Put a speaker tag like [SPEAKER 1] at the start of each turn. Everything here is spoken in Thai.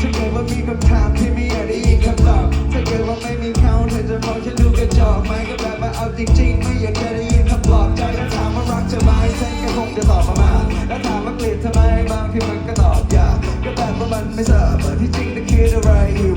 [SPEAKER 1] ถ้าเกิดว่ามีคำถามที่ไม่อยได้ยินคำตอบถ้าเกิดว่าไม่มีเขาเธอจะมองฉันดูกระจกไหมก็แบบว่าเอาจริงๆ ไม่อยากจะได้ยินคำปลอบใจถ้าถามว่ารักเธอไหมฉันก็คงจะตอบประมาแล้วถามว่าเกลียดทำไมบางทีมันก็ตอบยากก็แบบว่ามันไม่เสอเปิที่จริงแต่คิดอะไรอยู่